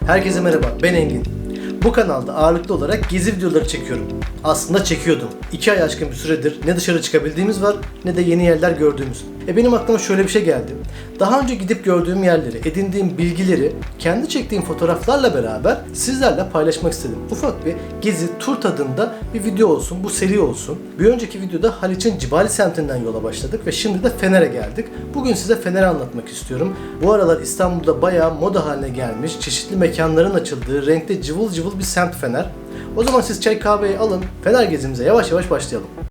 Herkese merhaba, ben Engin. Bu kanalda ağırlıklı olarak gezi videoları çekiyorum. Aslında çekiyordum. İki ay aşkın bir süredir ne dışarı çıkabildiğimiz var ne de yeni yerler gördüğümüz. E benim aklıma şöyle bir şey geldi. Daha önce gidip gördüğüm yerleri, edindiğim bilgileri kendi çektiğim fotoğraflarla beraber sizlerle paylaşmak istedim. Ufak bir gezi, tur tadında bir video olsun, bu seri olsun. Bir önceki videoda Haliç'in Cibali semtinden yola başladık ve şimdi de Fener'e geldik. Bugün size Fener'i anlatmak istiyorum. Bu aralar İstanbul'da bayağı moda haline gelmiş, çeşitli mekanların açıldığı, renkte cıvıl cıvıl bir semt Fener. O zaman siz çay kahveyi alın, Fener gezimize yavaş yavaş başlayalım.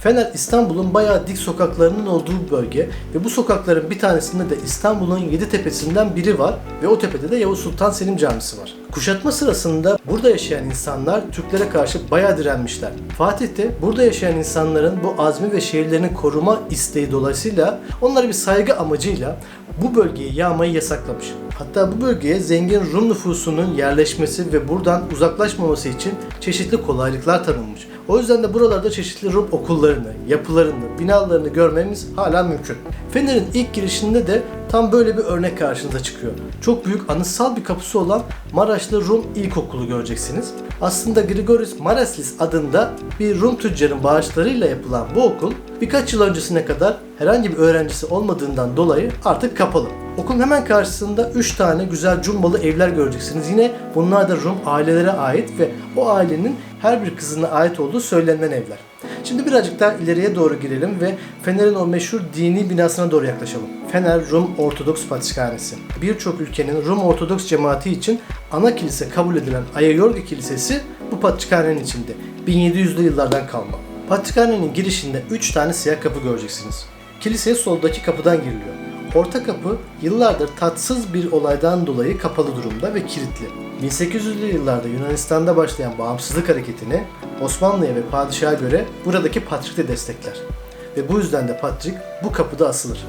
Fener İstanbul'un bayağı dik sokaklarının olduğu bir bölge ve bu sokakların bir tanesinde de İstanbul'un yedi tepesinden biri var ve o tepede de Yavuz Sultan Selim Camisi var. Kuşatma sırasında burada yaşayan insanlar Türklere karşı bayağı direnmişler. Fatih de burada yaşayan insanların bu azmi ve şehirlerini koruma isteği dolayısıyla onlara bir saygı amacıyla bu bölgeyi yağmayı yasaklamış. Hatta bu bölgeye zengin Rum nüfusunun yerleşmesi ve buradan uzaklaşmaması için çeşitli kolaylıklar tanınmış. O yüzden de buralarda çeşitli Rum okullarını, yapılarını, binalarını görmemiz hala mümkün. Fener'in ilk girişinde de tam böyle bir örnek karşınıza çıkıyor. Çok büyük anıtsal bir kapısı olan Maraşlı Rum İlkokulu göreceksiniz. Aslında Grigoris Maraslis adında bir Rum tüccarın bağışlarıyla yapılan bu okul birkaç yıl öncesine kadar herhangi bir öğrencisi olmadığından dolayı artık kapalı. Okulun hemen karşısında 3 tane güzel cumbalı evler göreceksiniz. Yine bunlar da Rum ailelere ait ve o ailenin her bir kızına ait olduğu söylenen evler. Şimdi birazcık daha ileriye doğru girelim ve Fener'in o meşhur dini binasına doğru yaklaşalım. Fener Rum Ortodoks Patrikhanesi. Birçok ülkenin Rum Ortodoks cemaati için ana kilise kabul edilen Ayayorgi Kilisesi bu patrikhanenin içinde. 1700'lü yıllardan kalma. Patrikhanenin girişinde 3 tane siyah kapı göreceksiniz. Kiliseye soldaki kapıdan giriliyor. Orta kapı yıllardır tatsız bir olaydan dolayı kapalı durumda ve kilitli. 1800'lü yıllarda Yunanistan'da başlayan bağımsızlık hareketini Osmanlı'ya ve padişaha göre buradaki patrik de destekler. Ve bu yüzden de patrik bu kapıda asılır.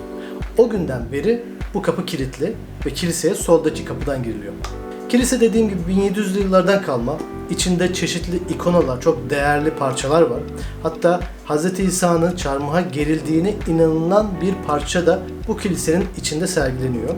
O günden beri bu kapı kilitli ve kiliseye soldaki kapıdan giriliyor. Kilise dediğim gibi 1700'lü yıllardan kalma. İçinde çeşitli ikonalar, çok değerli parçalar var. Hatta Hz. İsa'nın çarmıha gerildiğine inanılan bir parça da bu kilisenin içinde sergileniyor.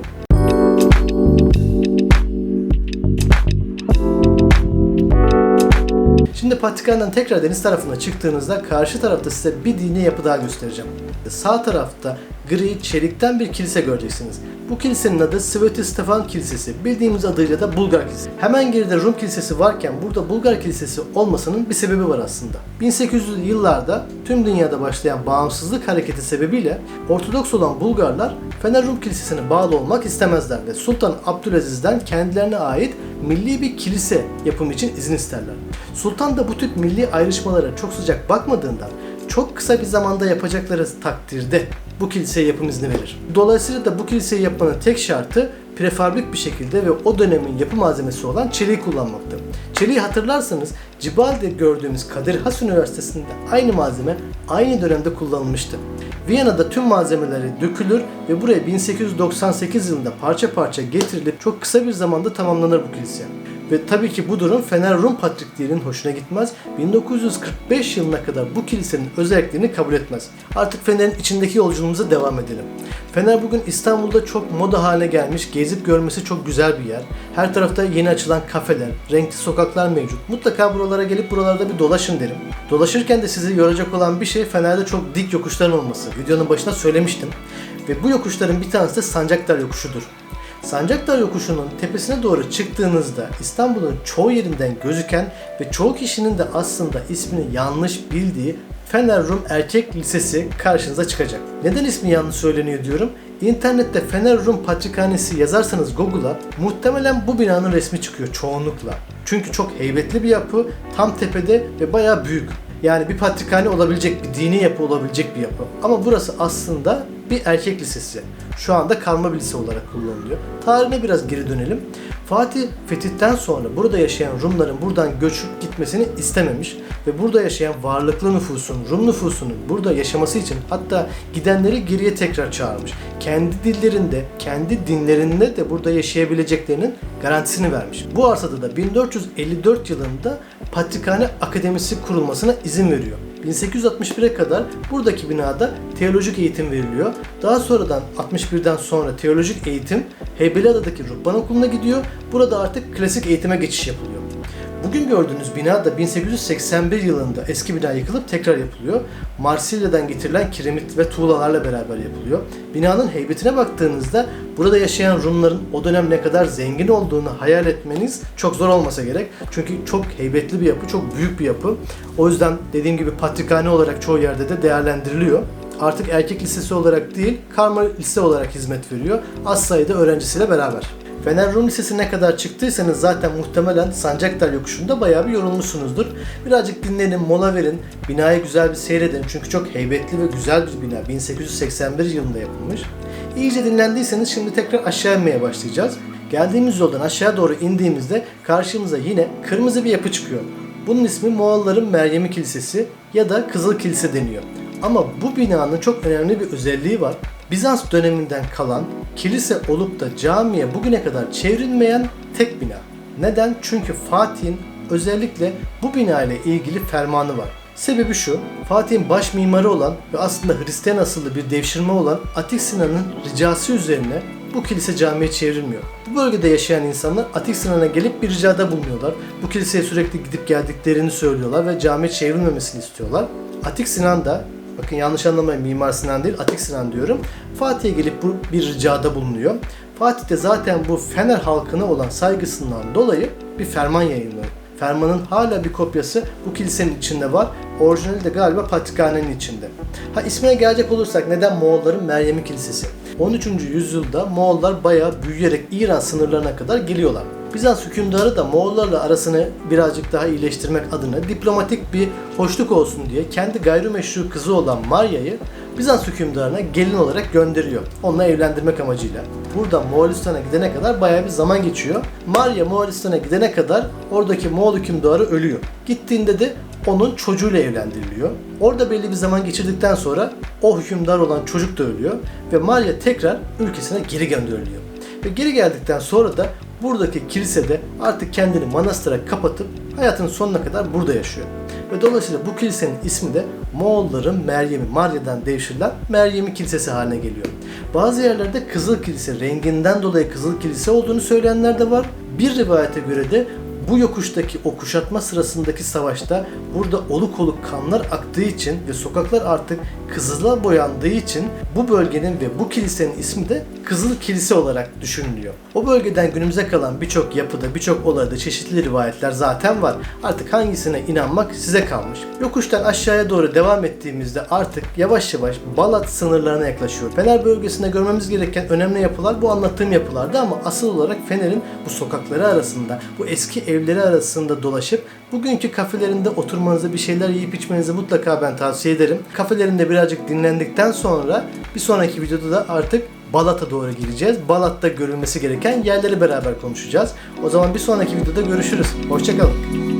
Şimdi Patrikhan'dan tekrar deniz tarafına çıktığınızda karşı tarafta size bir dini yapı daha göstereceğim. Sağ tarafta gri çelikten bir kilise göreceksiniz. Bu kilisenin adı Sveti Stefan Kilisesi. Bildiğimiz adıyla da Bulgar Kilisesi. Hemen geride Rum Kilisesi varken burada Bulgar Kilisesi olmasının bir sebebi var aslında. 1800'lü yıllarda tüm dünyada başlayan bağımsızlık hareketi sebebiyle Ortodoks olan Bulgarlar Fener Rum Kilisesi'ne bağlı olmak istemezler ve Sultan Abdülaziz'den kendilerine ait milli bir kilise yapımı için izin isterler. Sultan da bu tip milli ayrışmalara çok sıcak bakmadığından çok kısa bir zamanda yapacakları takdirde bu kiliseye yapım izni verir. Dolayısıyla da bu kiliseyi yapmanın tek şartı prefabrik bir şekilde ve o dönemin yapı malzemesi olan çeliği kullanmaktı. Çeliği hatırlarsanız Cibal'de gördüğümüz Kadir Has Üniversitesi'nde aynı malzeme aynı dönemde kullanılmıştı. Viyana'da tüm malzemeleri dökülür ve buraya 1898 yılında parça parça getirilip çok kısa bir zamanda tamamlanır bu kilise. Ve tabii ki bu durum Fener Rum Patrikliğinin hoşuna gitmez. 1945 yılına kadar bu kilisenin özelliklerini kabul etmez. Artık Fener'in içindeki yolculuğumuza devam edelim. Fener bugün İstanbul'da çok moda haline gelmiş, gezip görmesi çok güzel bir yer. Her tarafta yeni açılan kafeler, renkli sokaklar mevcut. Mutlaka buralara gelip buralarda bir dolaşın derim. Dolaşırken de sizi yoracak olan bir şey Fener'de çok dik yokuşların olması. Videonun başında söylemiştim. Ve bu yokuşların bir tanesi de Sancaktar yokuşudur. Sancaktar Yokuşu'nun tepesine doğru çıktığınızda İstanbul'un çoğu yerinden gözüken ve çoğu kişinin de aslında ismini yanlış bildiği Fener Rum Erkek Lisesi karşınıza çıkacak. Neden ismi yanlış söyleniyor diyorum? İnternette Fener Rum Patrikhanesi yazarsanız Google'a muhtemelen bu binanın resmi çıkıyor çoğunlukla. Çünkü çok heybetli bir yapı, tam tepede ve bayağı büyük. Yani bir patrikhane olabilecek, bir dini yapı olabilecek bir yapı. Ama burası aslında bir erkek lisesi. Şu anda karma lise olarak kullanılıyor. Tarihine biraz geri dönelim. Fatih fetihten sonra burada yaşayan Rumların buradan göçüp gitmesini istememiş ve burada yaşayan varlıklı nüfusun, Rum nüfusunun burada yaşaması için hatta gidenleri geriye tekrar çağırmış. Kendi dillerinde, kendi dinlerinde de burada yaşayabileceklerinin garantisini vermiş. Bu arsada da 1454 yılında Patrikhane Akademisi kurulmasına izin veriyor. 1861'e kadar buradaki binada teolojik eğitim veriliyor. Daha sonradan 61'den sonra teolojik eğitim Heybeliada'daki Ruhban Okulu'na gidiyor. Burada artık klasik eğitime geçiş yapılıyor. Bugün gördüğünüz bina da 1881 yılında eski bina yıkılıp tekrar yapılıyor. Marsilya'dan getirilen kiremit ve tuğlalarla beraber yapılıyor. Binanın heybetine baktığınızda burada yaşayan Rumların o dönem ne kadar zengin olduğunu hayal etmeniz çok zor olmasa gerek. Çünkü çok heybetli bir yapı, çok büyük bir yapı. O yüzden dediğim gibi patrikhane olarak çoğu yerde de değerlendiriliyor. Artık erkek lisesi olarak değil, karma lise olarak hizmet veriyor. Az sayıda öğrencisiyle beraber. Fener Rum Lisesi ne kadar çıktıysanız zaten muhtemelen Sancaktar yokuşunda bayağı bir yorulmuşsunuzdur. Birazcık dinlenin, mola verin, binayı güzel bir seyredin çünkü çok heybetli ve güzel bir bina. 1881 yılında yapılmış. İyice dinlendiyseniz şimdi tekrar aşağı inmeye başlayacağız. Geldiğimiz yoldan aşağı doğru indiğimizde karşımıza yine kırmızı bir yapı çıkıyor. Bunun ismi Moğolların Meryemi Kilisesi ya da Kızıl Kilise deniyor. Ama bu binanın çok önemli bir özelliği var. Bizans döneminden kalan kilise olup da camiye bugüne kadar çevrilmeyen tek bina. Neden? Çünkü Fatih'in özellikle bu bina ile ilgili fermanı var. Sebebi şu, Fatih'in baş mimarı olan ve aslında Hristiyan asıllı bir devşirme olan Atik Sinan'ın ricası üzerine bu kilise camiye çevrilmiyor. Bu bölgede yaşayan insanlar Atik Sinan'a gelip bir ricada bulunuyorlar. Bu kiliseye sürekli gidip geldiklerini söylüyorlar ve camiye çevrilmemesini istiyorlar. Atik Sinan da Bakın yanlış anlamayın Mimar Sinan değil Atik Sinan diyorum. Fatih'e gelip bu bir ricada bulunuyor. Fatih de zaten bu Fener halkına olan saygısından dolayı bir ferman yayınlıyor. Fermanın hala bir kopyası bu kilisenin içinde var. Orijinali de galiba patrikhanenin içinde. Ha ismine gelecek olursak neden Moğolların Meryem'i Kilisesi? 13. yüzyılda Moğollar bayağı büyüyerek İran sınırlarına kadar geliyorlar. Bizans hükümdarı da Moğollarla arasını birazcık daha iyileştirmek adına diplomatik bir hoşluk olsun diye kendi gayrimeşru kızı olan Maria'yı Bizans hükümdarına gelin olarak gönderiyor. Onunla evlendirmek amacıyla. Burada Moğolistan'a gidene kadar bayağı bir zaman geçiyor. Maria Moğolistan'a gidene kadar oradaki Moğol hükümdarı ölüyor. Gittiğinde de onun çocuğuyla evlendiriliyor. Orada belli bir zaman geçirdikten sonra o hükümdar olan çocuk da ölüyor ve Maria tekrar ülkesine geri gönderiliyor. Ve geri geldikten sonra da buradaki kilisede artık kendini manastıra kapatıp hayatının sonuna kadar burada yaşıyor. Ve dolayısıyla bu kilisenin ismi de Moğolların Meryem'i, Marya'dan devşirilen Meryem'i Kilisesi haline geliyor. Bazı yerlerde Kızıl Kilise, renginden dolayı Kızıl Kilise olduğunu söyleyenler de var. Bir rivayete göre de bu yokuştaki o kuşatma sırasındaki savaşta burada oluk oluk kanlar aktığı için ve sokaklar artık kızıla boyandığı için bu bölgenin ve bu kilisenin ismi de Kızıl Kilise olarak düşünülüyor. O bölgeden günümüze kalan birçok yapıda, birçok olayda çeşitli rivayetler zaten var. Artık hangisine inanmak size kalmış. Yokuştan aşağıya doğru devam ettiğimizde artık yavaş yavaş Balat sınırlarına yaklaşıyor. Fener bölgesinde görmemiz gereken önemli yapılar bu anlattığım yapılardı ama asıl olarak Fener'in bu sokakları arasında, bu eski evleri arasında dolaşıp bugünkü kafelerinde oturmanızı, bir şeyler yiyip içmenizi mutlaka ben tavsiye ederim. Kafelerinde birazcık dinlendikten sonra bir sonraki videoda da artık Balat'a doğru gireceğiz. Balat'ta görülmesi gereken yerleri beraber konuşacağız. O zaman bir sonraki videoda görüşürüz. Hoşçakalın.